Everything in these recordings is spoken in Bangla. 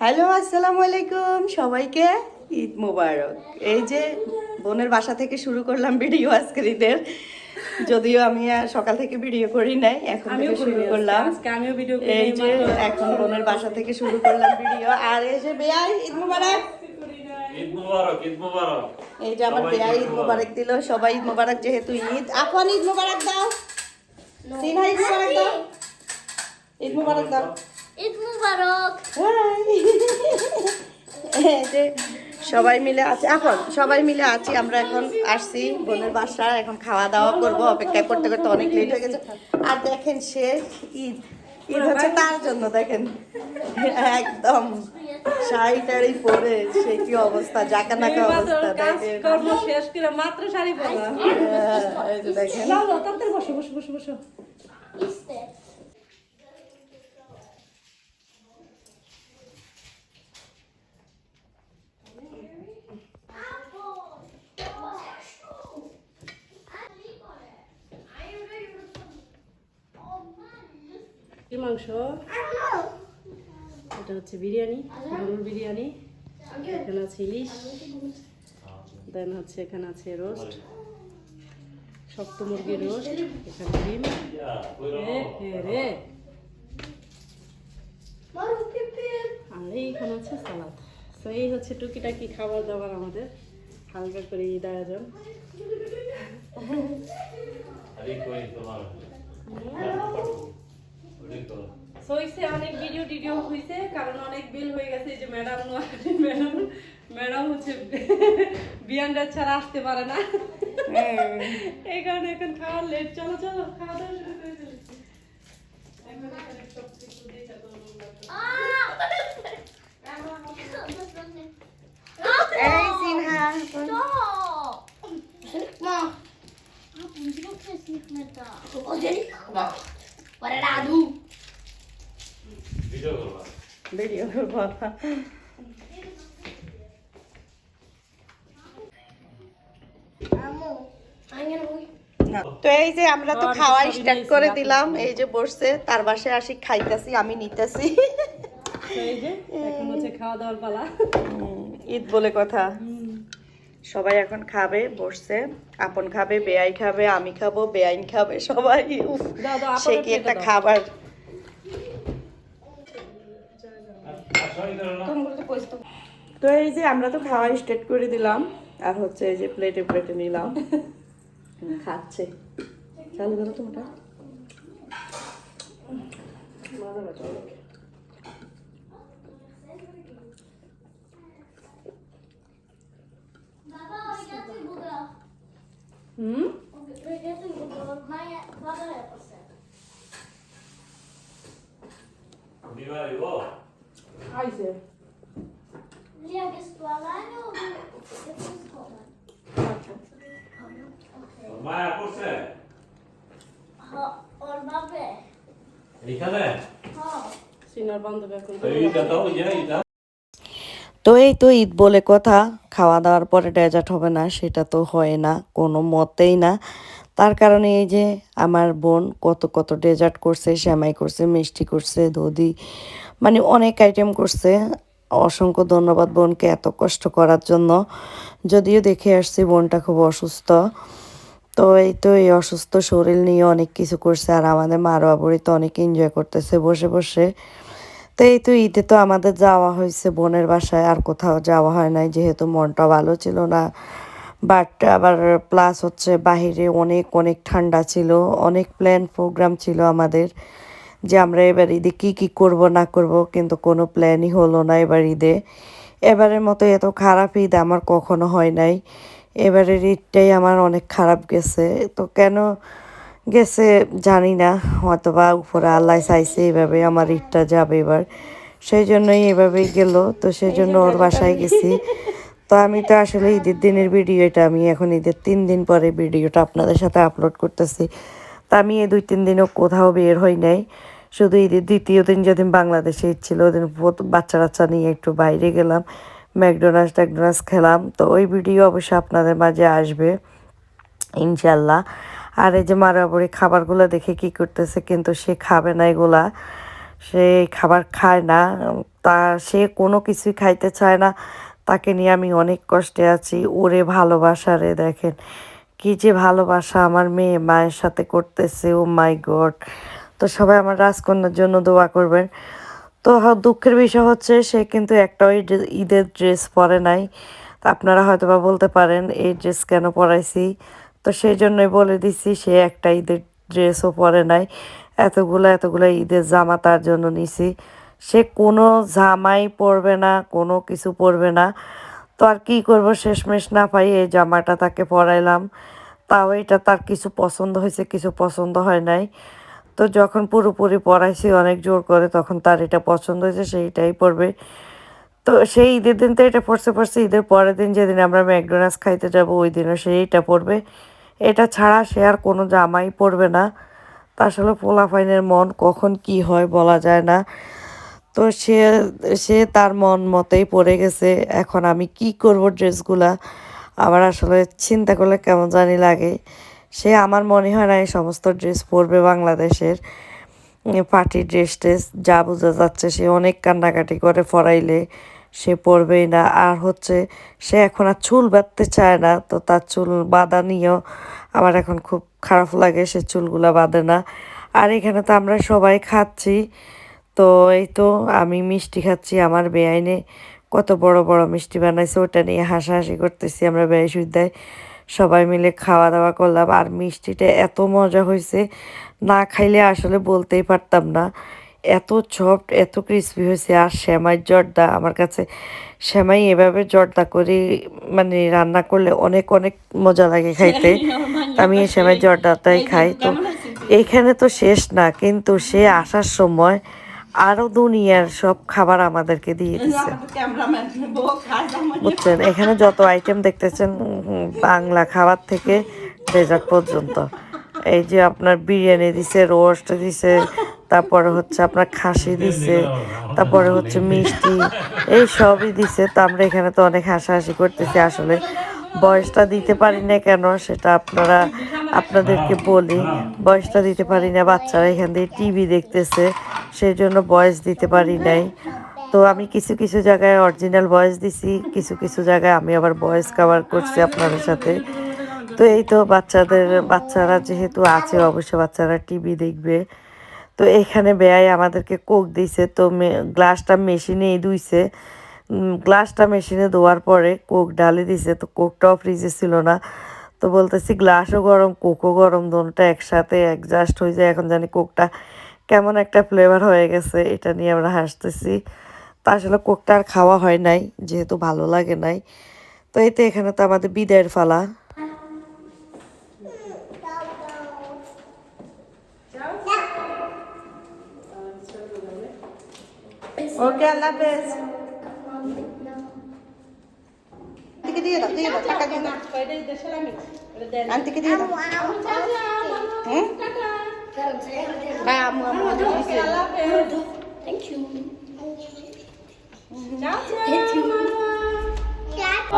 হ্যালো আসসালামু আলাইকুম। সবাইকে ঈদ মোবারক। এই যে বোনের বাসা থেকে শুরু করলাম ভিডিও আজকের ঈদের। যদিও আমি আর সকাল থেকে ভিডিও করি নাই এখন থেকে শুরু করলাম। আজকে আমিও ভিডিও এই যে এখন বোনের বাসা থেকে শুরু করলাম ভিডিও। আর এই যে বেয়াই ঈদ মোবারক। ঈদ মুবারক ঈদ মুবারক। এই যে আমার বেয়াই ঈদ মোবারক। দিল। সবাই ঈদ মোবারক যেহেতু ঈদ। আপন ঈদ মোবারক দাও। সিনহা ঈদ মোবারক দাও। ঈদ মোবারক দাও। ঈদ মুবারক যে সবাই মিলে আছি। এখন সবাই মিলে আছি আমরা এখন আসছি বোনের বাসা এখন খাওয়া দাওয়া করব অপেক্ষা করতে করতে অনেক লেট হয়ে গেছে। আর দেখেন সে ঈদ। ঈদ হচ্ছে তার জন্য দেখেন। একদম শাড়ি টাড়ি পরে সে কি অবস্থা জাকা নাকা অবস্থা দেখেন। কর্ম শেষ করে মাত্র শাড়ি হ্যাঁ, দেখেন। লাও লাও তাড়াতাড়ি বসো বসো বসো বসো। কি মাংস? এটা হচ্ছে বিরিয়ানি গরুর বিরিয়ানি এখানে আছে ইলিশ দেন হচ্ছে এখানে আছে রোস্ট শক্ত মুরগির রোস্ট এখানে ডিম। রে। আর এইখানে আছে সালাদ। তো এই হচ্ছে টুকিটাকি খাবার দাবার আমাদের। হালকা করে ঈদ আয়োজন আরে কই তোমার ওই তো So, হইছে অনেক ভিডিও টিডিও হইছে কারণ অনেক বিল হয়ে গেছে যে ম্যাডাম ম্যাডাম ম্যাডাম হচ্ছে বিয়ানরা ছাড়া আসতে পারে না। এই কারণে এখন খাওয়ার লেট চলো চলো খাওয়া দাওয়া শুরু করে ফেলি এখন এখানে সব কিছু দেখে তো লোক লাগবে। এই Sinha Ma! Appunto, non c'è sniffetta. Oh, Guarda Radu! Video করবা Anche noi. তো এই যে আমরা তো খাওয়া স্টার্ট করে দিলাম এই যে বসছে তার বাসায় আসি খাইতাছি আমি নিতেছি। তো এই যে এখন হচ্ছে খাওয়া দাওয়ার পালা। ঈদ বলে কথা। সবাই এখন খাবে বসছে। আপন খাবে বেআই খাবে আমি খাব বেআইন খাবে সবাই। উফ, দাও, দাও, আপনের সে কি একটা খাবার আর সবাই করো না তো এই যে আমরা তো খাওয়া স্টার্ট করে দিলাম আর হচ্ছে এই যে প্লেটে প্লেটে নিলাম। খাচ্ছে। চালু করো ragazzi, Buddha. Hmm Or vabbè. এইখানে. সিনার বান্ধবী এখন তো এইটা দাও এইটা। তো এই তো ঈদ বলে কথা। খাওয়া দাওয়ার পরে ডেজার্ট হবে না সেটা তো হয় না কোনো মতেই না। তার কারণে এই যে আমার বোন কত কত ডেজার্ট করছে শ্যামাই করছে মিষ্টি করছে দধি মানে অনেক আইটেম করছে। অসংখ্য ধন্যবাদ বোনকে এত কষ্ট করার জন্য। যদিও দেখে আসছি বোনটা খুব অসুস্থ। তো এই তো এই অসুস্থ শরীর নিয়ে অনেক কিছু করছে আর আমাদের মা বাবুরি তো অনেক এনজয় করতেছে বসে বসে। তো এই তো ঈদে তো আমাদের যাওয়া হয়েছে বোনের বাসায়, আর কোথাও যাওয়া হয় নাই, যেহেতু মনটা ভালো ছিল না। বাট আবার প্লাস হচ্ছে বাহিরে অনেক অনেক ঠান্ডা ছিল, অনেক প্ল্যান প্রোগ্রাম ছিল আমাদের যে আমরা এবার ঈদে কী কী করব, না করব, কিন্তু কোনো প্ল্যানই হলো না এবার ঈদে। এবারের মতো এত খারাপ ঈদ আমার কখনো হয় নাই। এবারের ঈদটাই আমার অনেক খারাপ গেছে। তো কেন গেছে জানি না হয়তো বা উপরে আল্লাহ চাইছে এইভাবে আমার ঈদটা যাবে এবার। সেই জন্যই এভাবেই গেল, তো সেই জন্য ওর বাসায় গেছি। তো আমি তো আসলে ঈদের দিনের ভিডিও এটা আমি এখন ঈদের তিন দিন পরে ভিডিওটা আপনাদের সাথে আপলোড করতেছি। তা আমি এই দুই তিন দিনও কোথাও বের হই নাই। শুধু ঈদের দ্বিতীয় দিন যেদিন বাংলাদেশে ছিল, ওদিন বাচ্চা বাচ্চা নিয়ে একটু বাইরে গেলাম। ম্যাকডোনাল্ডস ট্যাকডোনাল্ডস খেলাম। তো ওই ভিডিও অবশ্যই আপনাদের মাঝে আসবে, ইনশাল্লাহ। আর এই যে মারাবরি খাবারগুলো দেখে কি করতেছে, কিন্তু সে খাবে না এগুলা। সে খাবার খায় না, তা সে কোনো কিছুই খাইতে চায় না। তাকে নিয়ে আমি অনেক কষ্টে আছি। ওরে ভালোবাসা রে, দেখেন। কি যে ভালোবাসা আমার মেয়ে মায়ের সাথে করতেছে, ও মাই গড। তো সবাই আমার রাজকন্যার জন্য দোয়া করবেন। তো দুঃখের বিষয় হচ্ছে সে কিন্তু একটাও এই ড্রে- ঈদের ড্রেস পরে নাই। আপনারা হয়তো বা বলতে পারেন, এই ড্রেস কেন পরাইছি? তো সেই জন্যই বলে দিছি, সে একটা ঈদের ড্রেসও পরে নাই। এতগুলো এতগুলো ঈদের জামা তার জন্য নিছি। সে কোনো জামাই পরবে না, কোনো কিছু পরবে না। তো আর কী করব, শেষমেশ না পাই এই জামাটা তাকে পরাইলাম। তাও এটা তার কিছু পছন্দ হয়েছে, কিছু পছন্দ হয় নাই। তো যখন পুরোপুরি পড়াইছি অনেক জোর করে, তখন তার এটা পছন্দ হয়েছে, সেইটাই পড়বে। তো সেই ঈদের দিন তো এটা পড়ছে পড়ছে, ঈদের পরের দিন যেদিন আমরা ম্যাকডোনাল্ডস খাইতে যাব, ওই দিনও সে এইটা পড়বে। এটা ছাড়া সে আর কোনো জামাই পরবে না। তা আসলে পোলাফাইনের মন কখন কি হয় বলা যায় না। তো সে সে তার মন মতেই পড়ে গেছে, এখন আমি কি করব ড্রেসগুলা? আমার আসলে চিন্তা করলে কেমন জানি লাগে। সে আমার মনে হয় না এই সমস্ত ড্রেস পরবে বাংলাদেশের। পার্টি ড্রেস ট্রেস যা বোঝা যাচ্ছে সে অনেক কান্নাকাটি করে ফরাইলে সে পরবেই না। আর হচ্ছে সে এখন আর চুল বাঁধতে চায় না, তো তার চুল বাঁধা নিয়েও আমার এখন খুব খারাপ লাগে, সে চুলগুলা বাঁধে না। আর এখানে তো আমরা সবাই খাচ্ছি, তো এই তো আমি মিষ্টি খাচ্ছি আমার বেআইনে। কত বড় বড় মিষ্টি বানাইছে ওটা নিয়ে হাসাহাসি করতেছি আমরা বেআই সুবিধায় সবাই মিলে খাওয়া দাওয়া করলাম। আর মিষ্টিটা এত মজা হয়েছে না খাইলে আসলে বলতেই পারতাম না। এত সফট এত ক্রিস্পি হয়েছে। আর শ্যামাই জর্দা আমার কাছে শ্যামাই এভাবে জর্দা করে মানে রান্না করলে অনেক অনেক মজা লাগে খাইতে। আমি এই শ্যামাই জর্দাটাই খাই। তো এইখানে তো শেষ না কিন্তু সে আসার সময় আরও দুনিয়ার সব খাবার আমাদেরকে দিয়ে দিচ্ছে বুঝছেন? এখানে যত আইটেম দেখতেছেন বাংলা খাবার থেকে ডেজার্ট পর্যন্ত। এই যে আপনার বিরিয়ানি দিছে রোস্ট দিছে তারপরে হচ্ছে আপনার খাসি দিছে তারপরে হচ্ছে মিষ্টি এই সবই দিছে। তো আমরা এখানে তো অনেক হাসাহাসি করতেছি আসলে বয়সটা দিতে পারি না কেন সেটা আপনারা আপনাদেরকে বলি। বয়সটা দিতে পারি না বাচ্চারা এখান থেকে টিভি দেখতেছে। সেই জন্য বয়স দিতে পারি নাই। তো আমি কিছু কিছু জায়গায় অরিজিনাল ভয়েস দিছি, কিছু কিছু জায়গায় আমি আবার ভয়েস কভার করছি আপনাদের সাথে। তো এই তো বাচ্চাদের, বাচ্চারা যেহেতু আছে, অবশ্যই বাচ্চারা টিভি দেখবে। তো এখানে বেয়াই আমাদেরকে কোক দিছে, তো গ্লাসটা মেশিনেই ধুইছে। গ্লাসটা মেশিনে ধোয়ার পরে কোক ডালে দিছে, তো কোকটাও ফ্রিজে ছিল না। তো বলতেছি গ্লাসও গরম কোকও গরম, দোনটা একসাথে অ্যাডজাস্ট হয়ে যায়, এখন জানি কোকটা কেমন একটা ফ্লেভার হয়ে গেছে এটা নিয়ে আমরা হাসতেছি। তা আসলে কোকটা আর খাওয়া হয় নাই যেহেতু ভালো লাগে নাই। তো এই তো এখানে তো আমাদের বিদায়ের ফালা। ওকে আল্লাহ হাফেজ। আন্টিকে দিয়ে দাও দিয়ে দাও টাকা দিয়ে দাও। আন্টিকে দিয়ে দাও। হুম? হ্যাঁ Mama. Thank you. Thank you.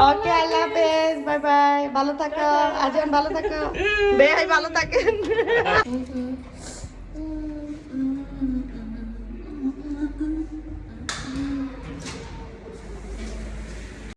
ওকে আল্লাহ হাফেজ বাই বাই ভালো থাকো আজান ভালো থাকো বেহাই ভালো থাকেন